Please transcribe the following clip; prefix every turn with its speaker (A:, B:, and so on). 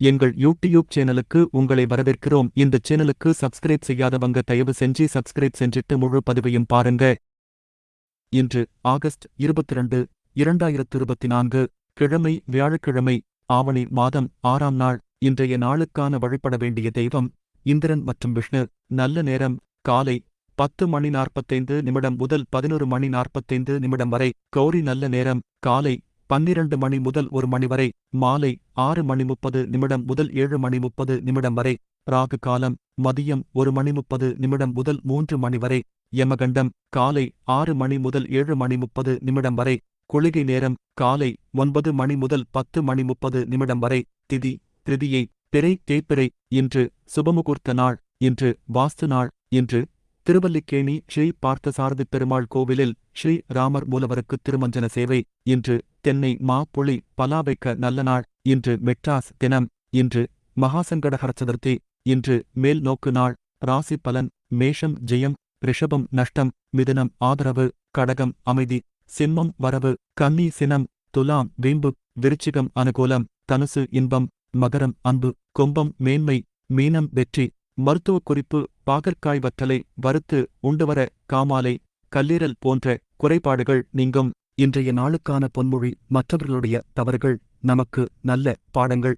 A: எங்கள் யூடியூப் சேனலுக்கு உங்களை வரவேற்கிறோம். இந்த சேனலுக்கு சப்ஸ்கிரைப் செய்யாதவங்க தயவு செஞ்சு சப்ஸ்கிரைப் செஞ்சிட்டு முழு பதிவையும் பாருங்க. இன்று ஆகஸ்ட் இருபத்தி ரெண்டு இரண்டாயிரத்து இருபத்தி நான்கு கிழமை வியாழக்கிழமை ஆவணி மாதம் ஆறாம் நாள். இன்றைய நாளுக்கான வழிபட வேண்டிய தெய்வம் இந்திரன் மற்றும் விஷ்ணு. நல்ல நேரம் காலை பத்து மணி நாற்பத்தைந்து நிமிடம் முதல் பதினொரு மணி நாற்பத்தைந்து நிமிடம் வரை. கௌரி நல்ல நேரம் காலை பன்னிரண்டு மணி முதல் ஒரு மணி வரை. மாலை ஆறு மணி முப்பது நிமிடம் முதல் ஏழு மணி முப்பது நிமிடம் வரை ராகு காலம் மதியம் ஒரு மணி முப்பது நிமிடம் முதல் மூன்று மணி வரை யமகண்டம் காலை ஆறு மணி முதல் ஏழு மணி முப்பது நிமிடம் வரை குளிகை நேரம் காலை ஒன்பது மணி முதல் பத்து மணி முப்பது நிமிடம் வரை திதி திருதியை பிறை தேய்பிறை இன்று சுபமுகூர்த்த நாள் இன்று வாஸ்து நாள் இன்று திருவல்லிக்கேணி ஸ்ரீ பார்த்தசாரதி பெருமாள் கோவிலில் ஸ்ரீ ராமர் மூலவருக்கு திருமஞ்சன சேவை. இன்று தென்னை மா புளி பலா வைக்க நல்ல நாள். இன்று மெட்ராஸ் தினம். இன்று மகாசங்கடகர சதுர்த்தி. இன்று மேல் நோக்கு நாள். ராசி பலன். மேஷம் ஜெயம். ரிஷபம் நஷ்டம். மிதுனம் ஆதரவு. கடகம் அமைதி. சிம்மம் வரவு. கன்னி சினம். துலாம் வீம்பு. விருச்சிகம் அனுகூலம். தனுசு இன்பம். மகரம் அன்பு. கும்பம் மேன்மை. மீனம் வெற்றி. மருத்துவ குறிப்பு பாகற்காய் வற்றலை வறுத்து உண்டுவர காமாலை கல்லீரல் போன்ற குறைபாடுகள் நீங்கும். இன்றைய நாளுக்கான பொன்மொழி மற்றவர்களுடைய தவறுகள் நமக்கு நல்ல பாடங்கள்.